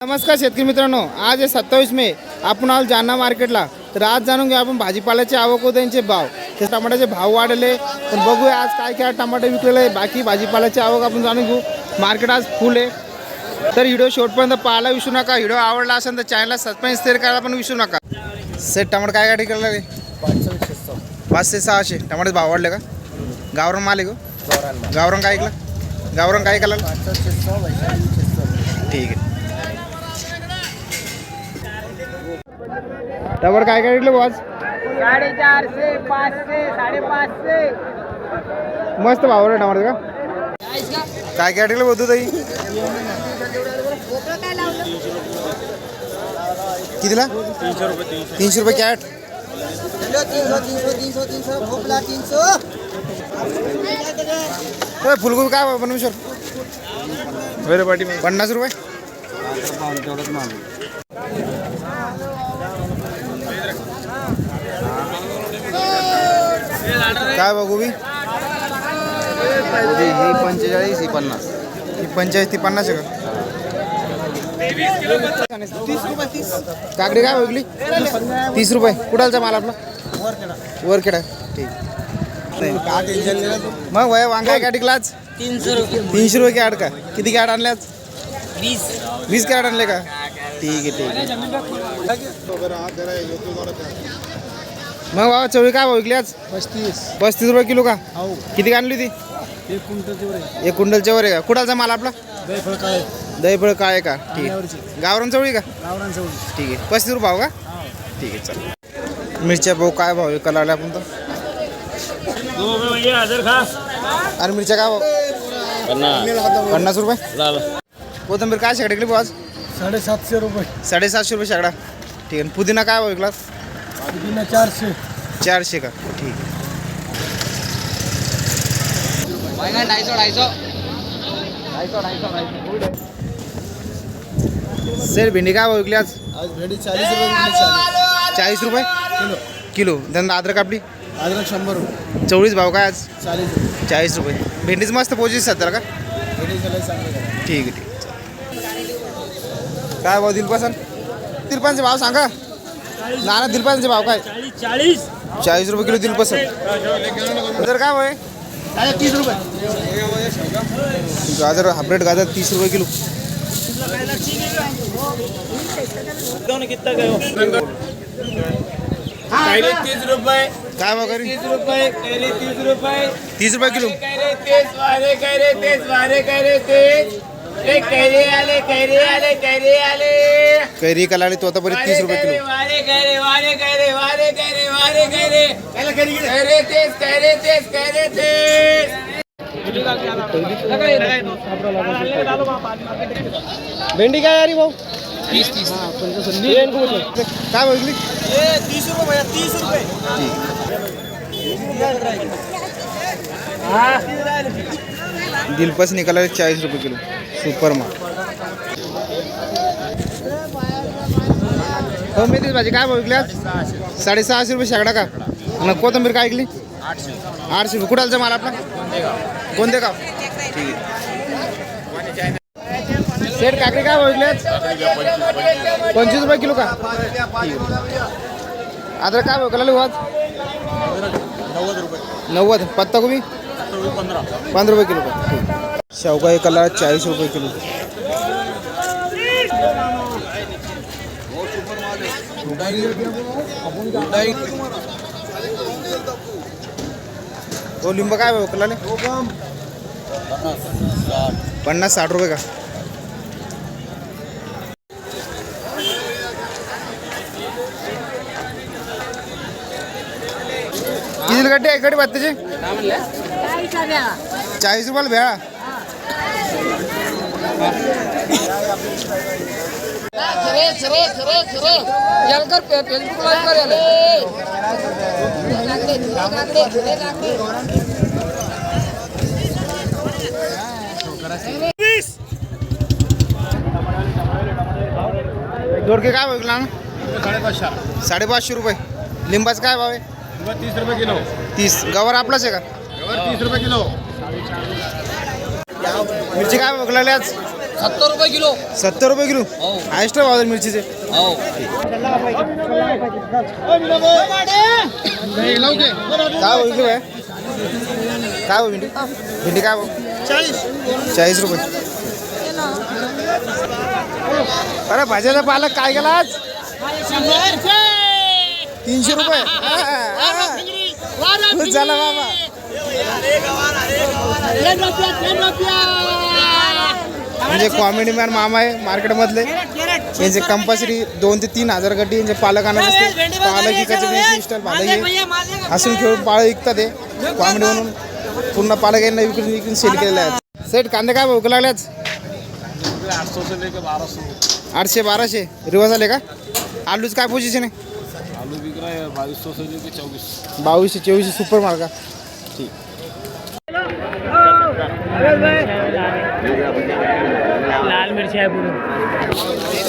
नमस्कार शेतकरी मित्रांनो आज आहे सत्तावीस मे. आपण आलो जालना मार्केटला. तर आज जाणून घेऊ आपण भाजीपाल्याची आवक व त्यांचे भाव. ते टमाट्याचे भाव वाढले. पण बघूया आज काय काय टमाटे विकलेलं आहे. बाकी भाजीपाल्याची आवक आपण जाणून घेऊ. मार्केट आज फुल आहे. तर व्हिडिओ शेवटपर्यंत पाहायला विसरू नका. व्हिडिओ आवडला असेल तर चॅनलला सबस्क्राईब शेअर करायला पण विसरू नका. सेट टमाटर काय काय ठिकाणी लागले? पाचशे सहाशे. टमाटे भाव वाढले का? गावरण माल आहे गावरण काय ऐकलं? गावरण काय ऐकायला ठीक आहे. टमाटर काय काय भाऊ आज साडेचारशे पाचशे साडेपाचशे. मस्त भाव आहे टमाटर का? काय काय टिकलं बोलतो ताई? कितीला? तीनशे रुपये कॅट फुलगोबी काय बनवू सर पाटी पन्नास रुपये? काय बघू बी? ही पंचेचाळीस ही पन्नास. ही पंचाळीस ती पन्नास आहे का? तीस रुपये तीस. काकडी काय विकली तीस रुपये. कुठालचा माल आपला? वरखेडा. ठीक. मग वय वांगा काय टिकला आज तीनशे रुपये. तीनशे रुपये कॅट का? किती कॅट आणले आज वीस. वीस कॅट आणले का? ठीक आहे ठीक आहे. मग बाबा चवळी काय भाव विकली आज? पस्तीस. पस्तीस रुपये किलो का? हो. किती आणली होती एक क्विंटलचे वर एक कुंडलच्या वर आहे का? कुठालचा माल आपला? फळ काय दहीफळ काळे का? ठीक. आहे गावरान चवळी का? गावरान चवळी. ठीक आहे. पस्तीस रुपये भाव का? ठीक आहे चल. मिरच्या भाऊ काय भाव विकायला लागले आपण तर? अरे मिरच्या काय भाव? पन्नास. रुपये? कोथंबीर काय शेकडे भाऊ आज? साडेसातशे रुपये. साडेसातशे रुपये शेकडा ठीक आहे पुदिना काय भाव विकला चारशे. चारशे का? ठीक. सर भेंडी काय भाव विकली आज? आज भेंडी चाळीस रुपये चाळीस रुपये? किलो. किलो. त्यांना अद्रक आपली? अद्रक शंभर रुपये. चवळीस भाव काय आज? चाळीस रुपये. चाळीस रुपये. भेंडीच मस्त पोचीस सत्तर का? भेंडी चाळीस चांगले ठीक आहे ठीक आहे. काय भाव दिलपासन? दिलपानचे भाव सांगा. नाना दिलपानचे भाव काय? चाळीस चाळीस रुपये किलो दिलपासन तर काय आहे? तीस रुपये. गाजर हाब्रेड गाजर तीस रुपये किलो. तीस रुपये. काय भाव करी तीस रुपये कैरे तीस रुपये. तीस रुपये किलो. कैरे तेज वारे कैरे तेज वारे कैरे ए कैरे आले कैरे आले कैरे आले. कैरी कलाली तो आतापर्यंत तीस रुपये किलो। वारे कैरे वारे कैरे वारे कैरे वारे कैरे कैरे तेज कैरे तेज कैरे तेज। भेंडी काय अरे भाऊ? तीस तीस। काय विकली तीस रुपये तीस रुपये. दिलपास निकाला चाळीस रुपये किलो. सुपर माल. हो मेथीची भाजी काय भाव विकली आज साडेसहाशे रुपये शेकडा का? मग कोथंबीर काय ऐकली आठशे रुपये. कुठालचा माल आपला? कोणते गाव? सेट काकडी काय भाव पंचवीस रुपये किलो का? ठीक अद्रक काय भाव आज? नव्वद. पत्ता कोबी? पंधरा. रुपये किलो का? शेवगा एक कलर चाळीस रुपये किलो. तो लिंब काय भाव कलाले पन्नास साठ रुपये का? किती गड्डे आहे? गड्डे बत्तीचे चाळीस रुपयाला भेळा. दोडके काय भाव विकला ना साडेपाचशे. साडेपाचशे रुपये. लिंबाचं काय भाव आहे? तीस रुपये किलो. तीस. गवर आपलाच आहे का? तीस रुपये किलो. मिरची काय आज? सत्तर रुपये किलो. सत्तर रुपये किलो? हो. हायस्ट भाव आहे मिरचीचे. हो. काय विकली बाय? काय भाव भेंडी? भेंडी काय चाळीस चाळीस रुपये. अरे भाज्याचा पालक काय गेला आज? तीनशे रुपये. हा, हा, हा. झाला बाबा म्हणजे कॉमेडी मॅन मामा आहे मार्केटमधले यांचे कंपल्सरी दोन ते तीन हजार गड्डी यांचे पालक आणत असते पालक स्टाईल पालक हसून खेळून पाळ विकतात ते कॉमेडी म्हणून पूर्ण पालक यांना विकून विकून सेल केलेले आहेत सेट कांदे काय भाऊ लागल्याच आठशे बाराशे. रिवर्स आले का? आलूच काय पोझिशन आहे? है बावीसशे चोवीसशे सुपर मार्का ठीक लाल मिरची आहे पुढे